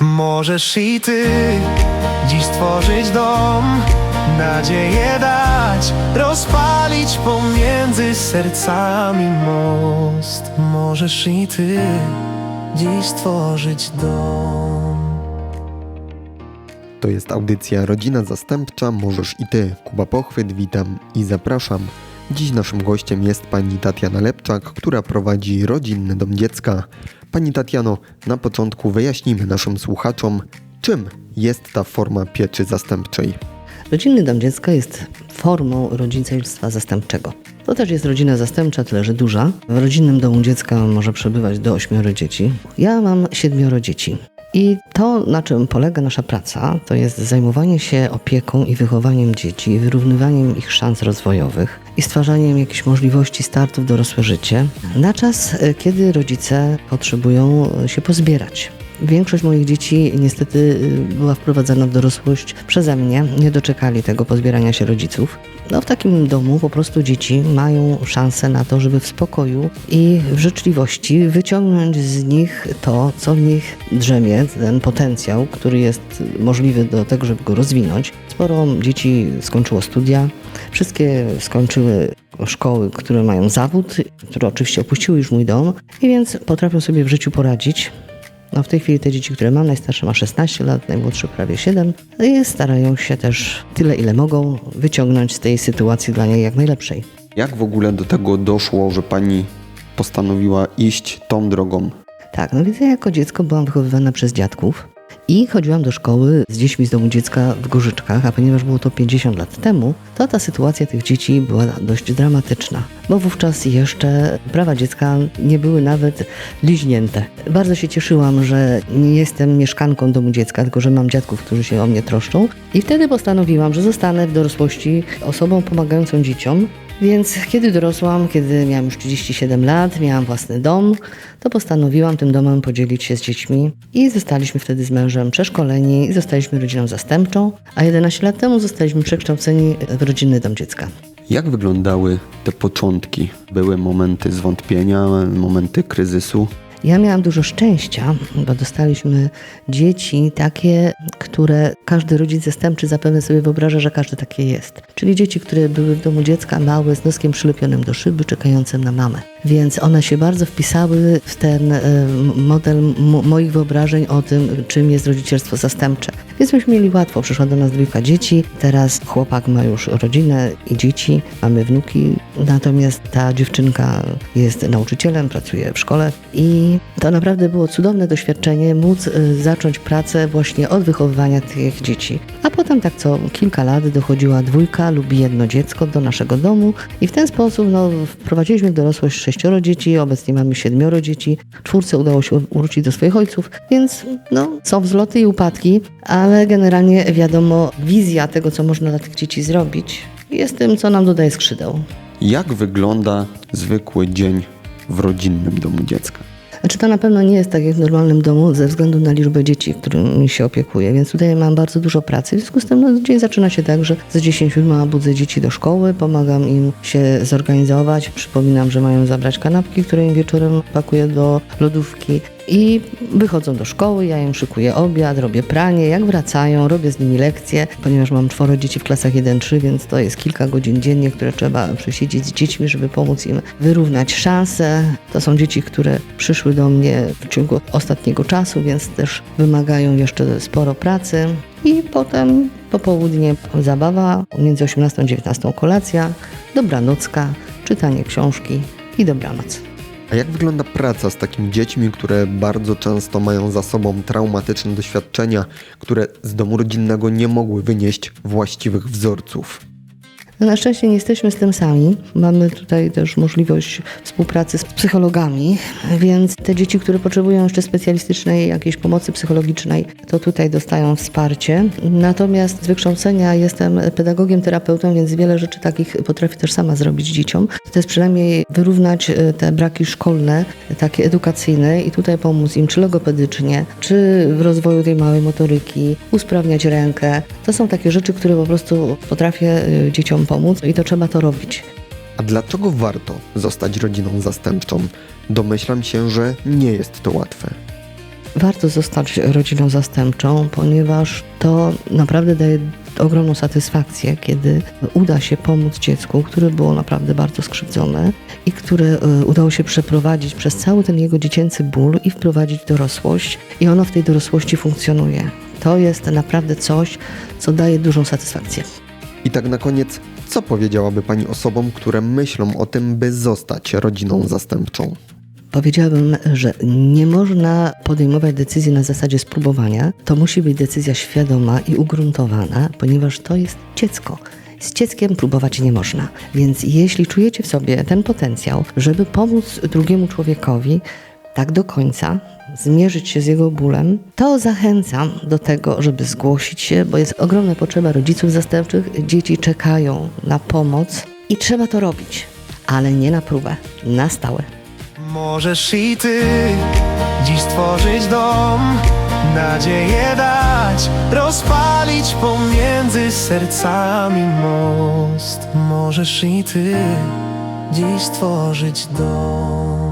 Możesz i ty dziś stworzyć dom, nadzieję dać, rozpalić pomiędzy sercami most. Możesz i ty dziś stworzyć dom. To jest audycja Rodzina Zastępcza, możesz i ty. Kuba Pochwyt, witam i zapraszam. Dziś naszym gościem jest pani Tatiana Lepczak, która prowadzi Rodzinny Dom Dziecka. Pani Tatiano, na początku wyjaśnijmy naszym słuchaczom, czym jest ta forma pieczy zastępczej. Rodzinny dom dziecka jest formą rodzicielstwa zastępczego. To też jest rodzina zastępcza, tyle że duża. W rodzinnym domu dziecka może przebywać do ośmioro dzieci. Ja mam siedmioro dzieci. I to, na czym polega nasza praca, to jest zajmowanie się opieką i wychowaniem dzieci, wyrównywaniem ich szans rozwojowych i stwarzaniem jakichś możliwości startu w dorosłe życie na czas, e, kiedy rodzice potrzebują się pozbierać. Większość moich dzieci niestety y, była wprowadzana w dorosłość przeze mnie. Nie doczekali tego pozbierania się rodziców. No w takim domu po prostu dzieci mają szansę na to, żeby w spokoju i w życzliwości wyciągnąć z nich to, co w nich drzemie, ten potencjał, który jest możliwy do tego, żeby go rozwinąć. Sporo dzieci skończyło studia, wszystkie skończyły szkoły, które mają zawód, które oczywiście opuściły już mój dom i więc potrafią sobie w życiu poradzić. No w tej chwili te dzieci, które mam, najstarsze ma 16 lat, najmłodszy prawie 7 i starają się też tyle, ile mogą wyciągnąć z tej sytuacji dla niej jak najlepszej. Jak w ogóle do tego doszło, że pani postanowiła iść tą drogą? Tak, no więc ja jako dziecko byłam wychowywana przez dziadków i chodziłam do szkoły z dziećmi z domu dziecka w Gorzyczkach, a ponieważ było to 50 lat temu, to ta sytuacja tych dzieci była dość dramatyczna, bo wówczas jeszcze prawa dziecka nie były nawet liźnięte. Bardzo się cieszyłam, że nie jestem mieszkanką domu dziecka, tylko że mam dziadków, którzy się o mnie troszczą i wtedy postanowiłam, że zostanę w dorosłości osobą pomagającą dzieciom, więc kiedy dorosłam, kiedy miałam już 37 lat, miałam własny dom, to postanowiłam tym domem podzielić się z dziećmi i zostaliśmy wtedy z mężem przeszkoleni i zostaliśmy rodziną zastępczą, a 11 lat temu zostaliśmy przekształceni w rodzinny dom dziecka. Jak wyglądały te początki? Były momenty zwątpienia, momenty kryzysu? Ja miałam dużo szczęścia, bo dostaliśmy dzieci takie, które każdy rodzic zastępczy zapewne sobie wyobraża, że każdy takie jest. Czyli dzieci, które były w domu dziecka małe, z noskiem przylepionym do szyby, czekającym na mamę. Więc one się bardzo wpisały w ten e, model moich wyobrażeń o tym, czym jest rodzicielstwo zastępcze. Więc myśmy mieli łatwo. Przyszła do nas dwójka dzieci. Teraz chłopak ma już rodzinę i dzieci, mamy wnuki. Natomiast ta dziewczynka jest nauczycielem, pracuje w szkole i to naprawdę było cudowne doświadczenie móc y, zacząć pracę właśnie od wychowywania tych dzieci. A potem tak co kilka lat dochodziła dwójka lub jedno dziecko do naszego domu i w ten sposób no, wprowadziliśmy w dorosłość sześcioro dzieci, obecnie mamy siedmioro dzieci. Czwórce udało się wrócić do swoich ojców, więc no, są wzloty i upadki, ale generalnie wiadomo, wizja tego, co można dla tych dzieci zrobić, jest tym, co nam dodaje skrzydeł. Jak wygląda zwykły dzień w rodzinnym domu dziecka? Znaczy to na pewno nie jest tak jak w normalnym domu ze względu na liczbę dzieci, którymi się opiekuję, więc tutaj mam bardzo dużo pracy. W związku z tym no, dzień zaczyna się tak, że za 10 minut budzę dzieci do szkoły, pomagam im się zorganizować, przypominam, że mają zabrać kanapki, które im wieczorem pakuję do lodówki. I wychodzą do szkoły, ja im szykuję obiad, robię pranie, jak wracają, robię z nimi lekcje, ponieważ mam czworo dzieci w klasach 1-3, więc to jest kilka godzin dziennie, które trzeba przesiedzieć z dziećmi, żeby pomóc im wyrównać szanse. To są dzieci, które przyszły do mnie w ciągu ostatniego czasu, więc też wymagają jeszcze sporo pracy. I potem popołudnie zabawa, między 18 a 19 kolacja, dobranocka, czytanie książki i dobranoc. A jak wygląda praca z takimi dziećmi, które bardzo często mają za sobą traumatyczne doświadczenia, które z domu rodzinnego nie mogły wynieść właściwych wzorców? No na szczęście nie jesteśmy z tym sami. Mamy tutaj też możliwość współpracy z psychologami, więc te dzieci, które potrzebują jeszcze specjalistycznej jakiejś pomocy psychologicznej, to tutaj dostają wsparcie. Natomiast z wykształcenia jestem pedagogiem, terapeutą, więc wiele rzeczy takich potrafię też sama zrobić dzieciom. To jest przynajmniej wyrównać e, te braki szkolne, takie edukacyjne i tutaj pomóc im czy logopedycznie, czy w rozwoju tej małej motoryki, usprawniać rękę. To są takie rzeczy, które po prostu potrafię e, dzieciom pomóc i to trzeba to robić. A dlaczego warto zostać rodziną zastępczą? Domyślam się, że nie jest to łatwe. Warto zostać rodziną zastępczą, ponieważ to naprawdę daje ogromną satysfakcję, kiedy uda się pomóc dziecku, które było naprawdę bardzo skrzywdzone i które e, udało się przeprowadzić przez cały ten jego dziecięcy ból i wprowadzić dorosłość i ono w tej dorosłości funkcjonuje. To jest naprawdę coś, co daje dużą satysfakcję. I tak na koniec, co powiedziałaby Pani osobom, które myślą o tym, by zostać rodziną zastępczą? Powiedziałabym, że nie można podejmować decyzji na zasadzie spróbowania. To musi być decyzja świadoma i ugruntowana, ponieważ to jest dziecko. Z dzieckiem próbować nie można. Więc jeśli czujecie w sobie ten potencjał, żeby pomóc drugiemu człowiekowi tak do końca, zmierzyć się z jego bólem, to zachęcam do tego, żeby zgłosić się, bo jest ogromna potrzeba rodziców zastępczych. Dzieci czekają na pomoc i trzeba to robić, ale nie na próbę, na stałe. Możesz i ty dziś stworzyć dom, nadzieję dać, rozpalić pomiędzy sercami most. Możesz i ty dziś stworzyć dom.